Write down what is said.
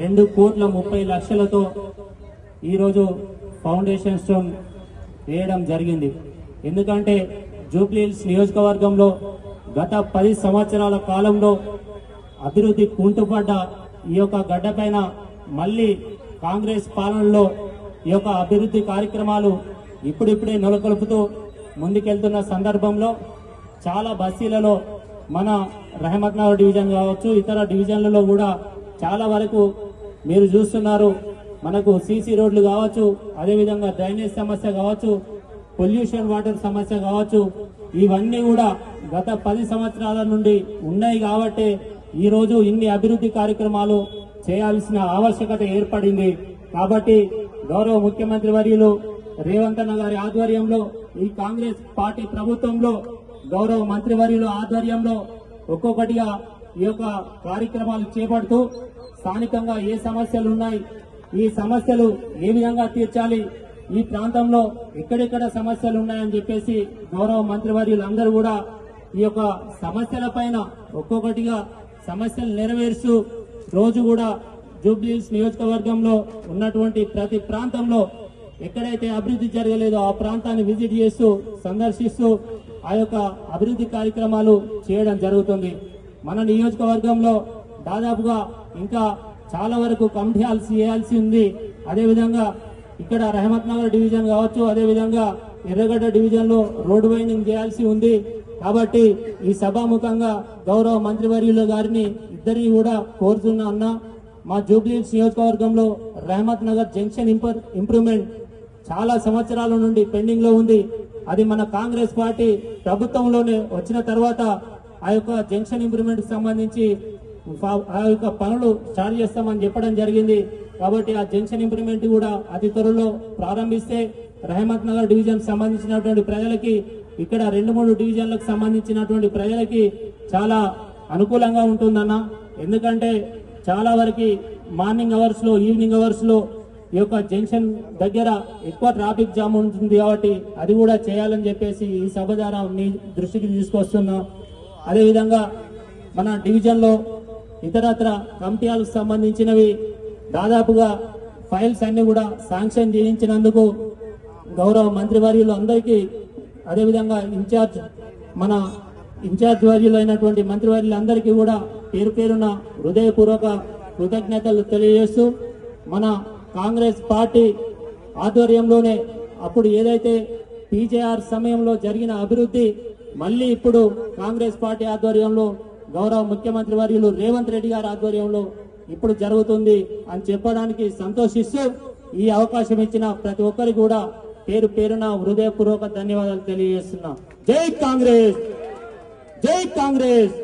రెండు కోట్ల ముప్పై లక్షలతో ఈరోజు ఫౌండేషన్ స్టోన్ వేయడం జరిగింది. ఎందుకంటే జూబ్లీహిల్స్ నియోజకవర్గంలో గత పది సంవత్సరాల కాలంలో అభివృద్ధి కుంటుపడ్డ ఈ యొక్క గడ్డపైన మళ్ళీ కాంగ్రెస్ పాలనలో ఈ యొక్క అభివృద్ధి కార్యక్రమాలు ఇప్పుడిప్పుడే నెలకొల్పుతూ ముందుకెళ్తున్న సందర్భంలో చాలా బస్సీలలో మన రహమత్నగర్ డివిజన్ కావచ్చు ఇతర డివిజన్లలో కూడా చాలా వరకు మీరు చూస్తున్నారు. మనకు సీసీ రోడ్లు కావచ్చు అదేవిధంగా డ్రైనేజ్ సమస్య కావచ్చు పొల్యూషన్ వాటర్ సమస్య కావచ్చు ఇవన్నీ కూడా గత పది సంవత్సరాల నుండి ఉన్నాయి కాబట్టి ఈరోజు ఇన్ని అభివృద్ధి కార్యక్రమాలు చేయాల్సిన ఆవశ్యకత ఏర్పడింది. కాబట్టి గౌరవ ముఖ్యమంత్రి వర్యులు రేవంత్ అన్న గారి ఆధ్వర్యంలో ఈ కాంగ్రెస్ పార్టీ ప్రభుత్వంలో గౌరవ మంత్రివర్యుల ఆధ్వర్యంలో ఒక్కొక్కటిగా ఈ యొక్క కార్యక్రమాలు చేపడుతూ స్థానికంగా ఏ సమస్యలు ఉన్నాయి ఈ సమస్యలు ఏ విధంగా తీర్చాలి ఈ ప్రాంతంలో ఎక్కడెక్కడ సమస్యలు ఉన్నాయని చెప్పేసి గౌరవ మంత్రివర్యులు అందరూ కూడా ఈ యొక్క సమస్యల పైన ఒక్కొక్కటిగా సమస్యలు నెరవేరుస్తూ రోజు కూడా జూబ్లీహిల్స్ నియోజకవర్గంలో ఉన్నటువంటి ప్రతి ప్రాంతంలో ఎక్కడైతే అభివృద్ధి జరగలేదో ఆ ప్రాంతాన్ని విజిట్ చేస్తూ సందర్శిస్తూ ఆ యొక్క అభివృద్ధి కార్యక్రమాలు చేయడం జరుగుతుంది. మన నియోజకవర్గంలో దాదాపుగా ఇంకా చాలా వరకు కమిటీ హాల్స్ చేయాల్సి ఉంది. అదేవిధంగా ఇక్కడ రహమత్ నగర్ డివిజన్ కావచ్చు అదేవిధంగా ఎర్రగడ్డ డివిజన్లో రోడ్డు వైండింగ్ చేయాల్సి ఉంది. కాబట్టి ఈ సభాముఖంగా గౌరవ మంత్రివర్యుల గారిని ఇద్దరిని కూడా కోరుతున్నా అన్నా మా జూబ్లీహిల్స్ నియోజకవర్గంలో రహమత్ నగర్ జంక్షన్ ఇంప్రూవ్మెంట్ చాలా సంవత్సరాల నుండి పెండింగ్లో ఉంది. అది మన కాంగ్రెస్ పార్టీ ప్రభుత్వంలోనే వచ్చిన తర్వాత ఆ యొక్క జంక్షన్ ఇంప్రూవ్మెంట్కి సంబంధించి ఆ యొక్క పనులు స్టార్ట్ చేస్తామని చెప్పడం జరిగింది. కాబట్టి ఆ జంక్షన్ ఇంప్రూవ్మెంట్ కూడా అతి త్వరలో ప్రారంభిస్తే రహమత్ నగర్ డివిజన్ సంబంధించినటువంటి ప్రజలకి ఇక్కడ రెండు మూడు డివిజన్లకు సంబంధించినటువంటి ప్రజలకి చాలా అనుకూలంగా ఉంటుందన్న. ఎందుకంటే చాలా వరకు మార్నింగ్ అవర్స్లో ఈవినింగ్ అవర్స్లో ఈ యొక్క జంక్షన్ దగ్గర ఎక్కువ ట్రాఫిక్ జామ్ ఉంటుంది కాబట్టి అది కూడా చేయాలని చెప్పేసి ఈ సభ ద్వారా మీ దృష్టికి తీసుకొస్తున్నాం. అదేవిధంగా మన డివిజన్లో ఇతరత్ర కమిటీలకు సంబంధించినవి దాదాపుగా ఫైల్స్ అన్ని కూడా శాంక్షన్ చేయించినందుకు గౌరవ మంత్రివర్యులు అందరికీ అదేవిధంగా ఇన్ఛార్జ్ మన ఇన్ఛార్జ్ వర్యులు అయినటువంటి మంత్రివర్యులందరికీ కూడా పేరు పేరున హృదయపూర్వక కృతజ్ఞతలు తెలియజేస్తూ మన కాంగ్రెస్ పార్టీ ఆధ్వర్యంలోనే అప్పుడు ఏదైతే పీజేఆర్ సమయంలో జరిగిన అభివృద్ధి మళ్ళీ ఇప్పుడు కాంగ్రెస్ పార్టీ ఆధ్వర్యంలో గౌరవ ముఖ్యమంత్రి వర్యులు రేవంత్ రెడ్డి గారి ఆధ్వర్యంలో ఇప్పుడు జరుగుతుంది అని చెప్పడానికి సంతోషిస్తూ ఈ అవకాశం ఇచ్చిన ప్రతి ఒక్కరికి కూడా పేరు పేరున హృదయపూర్వక ధన్యవాదాలు తెలియజేస్తున్నా. జై కాంగ్రెస్! జై కాంగ్రెస్!